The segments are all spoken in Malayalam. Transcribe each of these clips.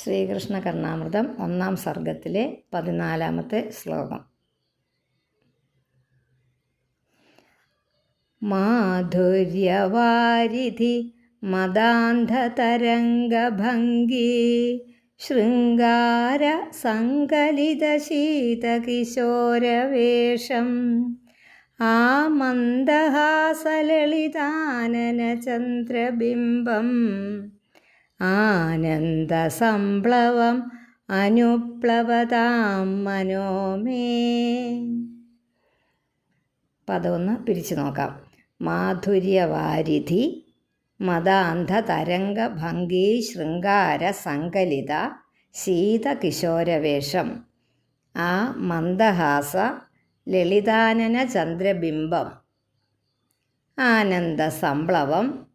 ശ്രീകൃഷ്ണ കർണാമൃതം ഒന്നാം സർഗത്തിലെ പതിനാലാമത്തെ ശ്ലോകം. മാധുര്യവാരിധി മദാന്ധതരംഗഭംഗി ശൃംഗാര സങ്കലിതശീതകിശോരവേഷം ആ മന്ദഹാസലളിതാനനചന്ദ്രബിംബം ആനന്ദസംപ്ലവം അനുപ്ലവതാം മനോമേ. പദമൊന്ന് പിരിച്ചു നോക്കാം. മാധുര്യവാരിധി മതാന്ധ തരംഗ ഭംഗി ശൃംഗാര സങ്കലിത ശീതകിശോരവേഷം ആ മന്ദഹാസ ലളിതാനന ചന്ദ്രബിംബം ആനന്ദസംപ്ലവം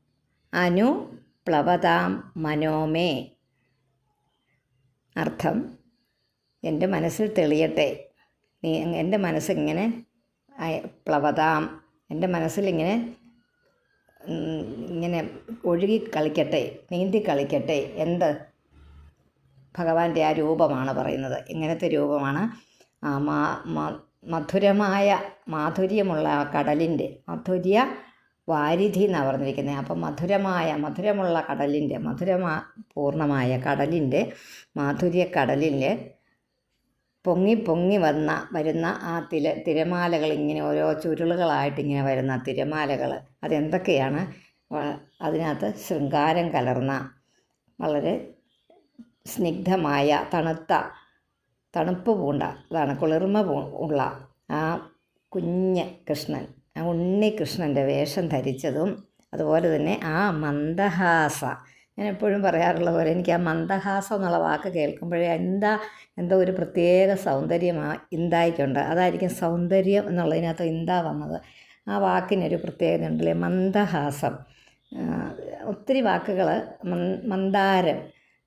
അനു പ്ലവതാം മനോമേ. അർത്ഥം എന്റെ മനസ്സിൽ തെളിയട്ടെ. നീ എന്റെ മനസ്സിങ്ങനെ പ്ലവതാം എന്റെ മനസ്സിലിങ്ങനെ ഇങ്ങനെ ഒഴുകി കളിക്കട്ടെ നീന്തി കളിക്കട്ടെ. എന്ത്? ഭഗവാന്റെ ആ രൂപമാണ് പറയുന്നത്. ഇങ്ങനത്തെ രൂപമാണ് മധുരമായ മാധുര്യമുള്ള ആ കടലിന്റെ മധുര്യ വാരിധി എന്നാണ് പറഞ്ഞിരിക്കുന്നത് അപ്പം മധുരമായ മധുരമുള്ള കടലിന്റെ മധുരമാ പൂർണമായ കടലിന്റെ മാധുര്യ കടലിൽ പൊങ്ങി പൊങ്ങി വന്ന വരുന്ന ആ തിര തിരമാലകൾ ഇങ്ങനെ ഓരോ ചുരുളുകളായിട്ട് ഇങ്ങനെ വരുന്ന തിരമാലകൾ. അതെന്തൊക്കെയാണ്? അതിനകത്ത് ശൃംഗാരം കലർന്ന വളരെ സ്നിഗ്ധമായ തണുത്ത തണുപ്പ് പൂണ്ട അതാണ് കുളിർമ ഉള്ള ആ കുഞ്ഞ് കൃഷ്ണൻ. ആ ഉണ്ണി കൃഷ്ണന്റെ വേഷം ധരിച്ചതും അതുപോലെ തന്നെ ആ മന്ദഹാസ. ഞാൻ എപ്പോഴും പറയാറുള്ള പോലെ എനിക്ക് ആ മന്ദഹാസം എന്നുള്ള വാക്ക് കേൾക്കുമ്പോഴേ എന്താ എന്തോ ഒരു പ്രത്യേക സൗന്ദര്യം ആ ഇന്തായിക്കുണ്ട് അതായിരിക്കും സൗന്ദര്യം എന്നുള്ളതിനകത്ത് ഇന്താ വന്നത്. ആ വാക്കിനൊരു പ്രത്യേകത ഉണ്ടല്ലേ? മന്ദഹാസം. ഒത്തിരി വാക്കുകൾ മന്ദാരം.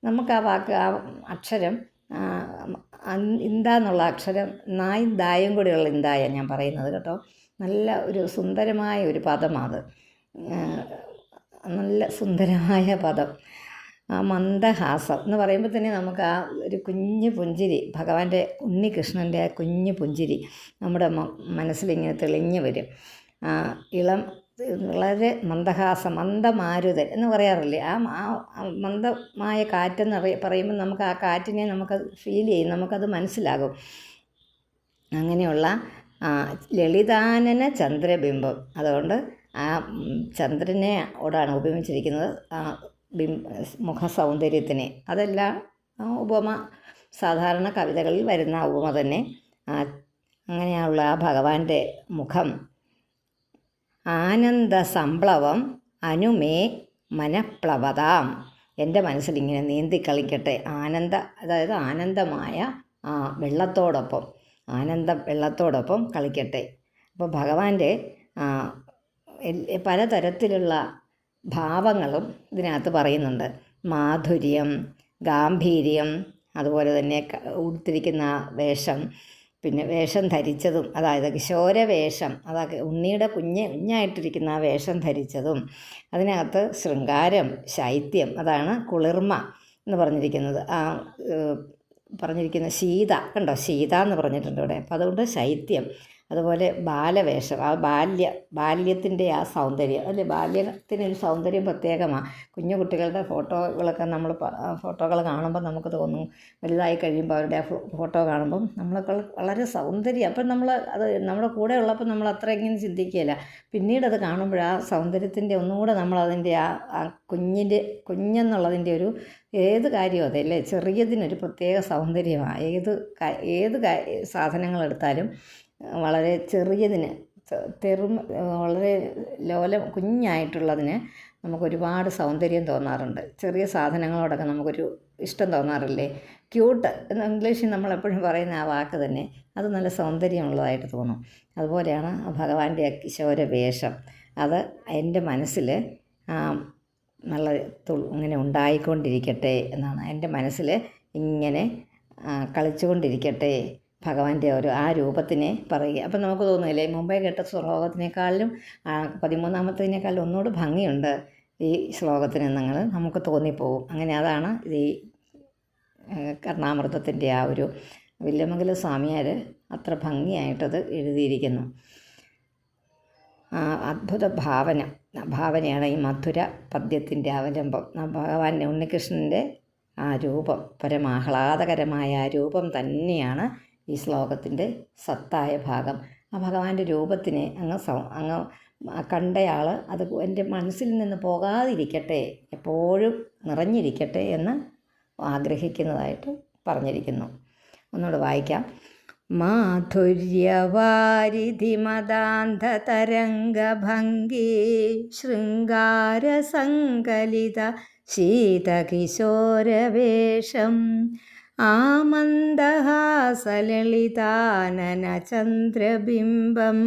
നമുക്ക് ആ വാക്ക് ആ അക്ഷരം ഇന്ത എന്നുള്ള അക്ഷരം നായും ദായും കൂടിയുള്ള ഇന്തായ ഞാൻ പറയുന്നത് കേട്ടോ. നല്ല ഒരു സുന്ദരമായ ഒരു പദമാണ് അത് നല്ല സുന്ദരമായ പദം. ആ മന്ദഹാസം എന്ന് പറയുമ്പോൾ തന്നെ നമുക്ക് ആ ഒരു കുഞ്ഞു പുഞ്ചിരി ഭഗവാന്റെ ഉണ്ണികൃഷ്ണന്റെ ആ കുഞ്ഞു പുഞ്ചിരി നമ്മുടെ മനസ്സിലിങ്ങനെ തെളിഞ്ഞു വരും. ഇളം വളരെ മന്ദഹാസം മന്ദമാരുതൻ എന്ന് പറയാറില്ലേ? ആ മന്ദമായ കാറ്റെന്ന് പറയ- പറയുമ്പോൾ നമുക്ക് ആ കാറ്റിനെ നമുക്ക് ഫീൽ ചെയ്യും നമുക്കത് മനസ്സിലാകും. അങ്ങനെയുള്ള ലളിതാനന ചന്ദ്രബിംബം. അതുകൊണ്ട് ആ ചന്ദ്രനെ ഓടാണ് ഉപയോഗിച്ചിരിക്കുന്നത് ആ മുഖ സൗന്ദര്യത്തിനെ. അതെല്ലാം ഉപമ സാധാരണ കവിതകളിൽ വരുന്ന ഉപമ തന്നെ. അങ്ങനെയുള്ള ആ ഭഗവാന്റെ മുഖം. ആനന്ദ സംപ്ലവം അനുമേ മനപ്ലവതാം. എന്റെ മനസ്സിലിങ്ങനെ നീന്തി കളിക്കട്ടെ. ആനന്ദ അതായത് ആനന്ദമായ വെള്ളത്തോടൊപ്പം. ആനന്ദ വെള്ളത്തോടൊപ്പം കളിക്കട്ടെ. അപ്പോൾ ഭഗവാന്റെ പലതരത്തിലുള്ള ഭാവങ്ങളും ഇതിനകത്ത് പറയുന്നുണ്ട്. മാധുര്യം ഗാംഭീര്യം അതുപോലെ തന്നെ ഉടുത്തിരിക്കുന്ന വേഷം പിന്നെ വേഷം ധരിച്ചതും അതായത് കിശോര വേഷം അതായത് ഉണ്ണിയുടെ കുഞ്ഞ് കുഞ്ഞായിട്ടിരിക്കുന്ന ആ വേഷം ധരിച്ചതും അതിനകത്ത് ശൃംഗാരം ശൈത്യം അതാണ് കുളിർമ എന്ന് പറഞ്ഞിരിക്കുന്നത്. ആ പറഞ്ഞിരിക്കുന്ന ശീത കണ്ടോ? ശീത എന്ന് പറഞ്ഞിട്ടുണ്ട് ഇവിടെ. അപ്പോൾ അതുകൊണ്ട് ശൈത്യം. അതുപോലെ ബാലവേഷം ആ ബാല്യ ബാല്യത്തിന്റെ ആ സൗന്ദര്യം അല്ലേ? ബാല്യത്തിനൊരു സൗന്ദര്യം പ്രത്യേകമാണ് കുഞ്ഞു കുട്ടികളുടെ ഫോട്ടോകളൊക്കെ നമ്മൾ ഫോട്ടോകൾ കാണുമ്പോൾ നമുക്ക് തോന്നും. വലുതായി കഴിയുമ്പോൾ അവരുടെ ഫോട്ടോ കാണുമ്പം നമ്മളൊക്കെ വളരെ സൗന്ദര്യം. അപ്പം നമ്മൾ അത് നമ്മുടെ കൂടെ ഉള്ളപ്പോൾ നമ്മൾ അത്ര ഇങ്ങനെ ചിന്തിക്കുകയില്ല. പിന്നീട് അത് കാണുമ്പോൾ ആ സൗന്ദര്യത്തിന്റെ ഒന്നുകൂടെ നമ്മൾ അതിന്റെ ആ ആ കുഞ്ഞിന്റെ കുഞ്ഞെന്നുള്ളതിന്റെ ഒരു ഏത് കാര്യവും അതല്ലേ ചെറിയതിനൊരു പ്രത്യേക സൗന്ദര്യമാണ് ഏത് ഏത് സാധനങ്ങൾ എടുത്താലും വളരെ ചെറിയതിന് തെറും വളരെ ലോലം കുഞ്ഞായിട്ടുള്ളതിന് നമുക്കൊരുപാട് സൗന്ദര്യം തോന്നാറുണ്ട്. ചെറിയ സാധനങ്ങളോടൊക്കെ നമുക്കൊരു ഇഷ്ടം തോന്നാറില്ലേ? ക്യൂട്ട് എന്ന് ഇംഗ്ലീഷിൽ നമ്മളെപ്പോഴും പറയുന്ന ആ വാക്ക് തന്നെ അത് നല്ല സൗന്ദര്യമുള്ളതായിട്ട് തോന്നും. അതുപോലെയാണ് ഭഗവാന്റെ അക്കിശോര കിശോര വേഷം. അത് എന്റെ മനസ്സിൽ നല്ല ഇങ്ങനെ ഉണ്ടായിക്കൊണ്ടിരിക്കട്ടെ എന്നാണ്. എന്റെ മനസ്സിൽ ഇങ്ങനെ കളിച്ചുകൊണ്ടിരിക്കട്ടെ ഭഗവാന്റെ ഒരു ആ രൂപത്തിനെ പറയുക. അപ്പം നമുക്ക് തോന്നുന്നില്ലേ മുമ്പേ കേട്ട ശ്ലോകത്തിനേക്കാളിലും ആ, പതിമൂന്നാമത്തതിനേക്കാളും ഒന്നുകൂടി ഭംഗിയുണ്ട് ഈ ശ്ലോകത്തിന് നിങ്ങൾ നമുക്ക് തോന്നിപ്പോവും അങ്ങനെ അതാണ് ഈ കർണാമൃതത്തിന്റെ ആ ഒരു വില്യമംഗല സ്വാമിയാർ അത്ര ഭംഗിയായിട്ടത് എഴുതിയിരിക്കുന്നു. അത്ഭുത ഭാവന ഭാവനയാണ് ഈ മധുര പദ്യത്തിന്റെ അവലംബം. ഭഗവാൻ ഉണ്ണികൃഷ്ണന്റെ ആ രൂപം പരമാഹ്ലാദകരമായ ആ രൂപം തന്നെയാണ് ഈ ശ്ലോകത്തിന്റെ സത്തായ ഭാഗം. ആ ഭഗവാന്റെ രൂപത്തിനെ അങ്ങ് സ അങ്ങ് കണ്ടയാൾ അത് എന്റെ മനസ്സിൽ നിന്ന് പോകാതിരിക്കട്ടെ എപ്പോഴും നിറഞ്ഞിരിക്കട്ടെ എന്ന് ആഗ്രഹിക്കുന്നതായിട്ട് പറഞ്ഞിരിക്കുന്നു. ഒന്നുകൂടെ വായിക്കാം. മാധുര്യവാരിധിമദാന്ധതരംഗഭംഗി ശൃംഗാരസങ്കലിത ശീതകിശോരവേഷം ആമന്ദഹാസലളിതാനനചന്ദ്രബിംബം.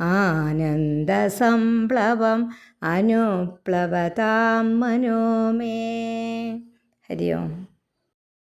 ആനന്ദസംപ്ലവം അനുപ്ലവതാം മനോമേ ഹരി ഓം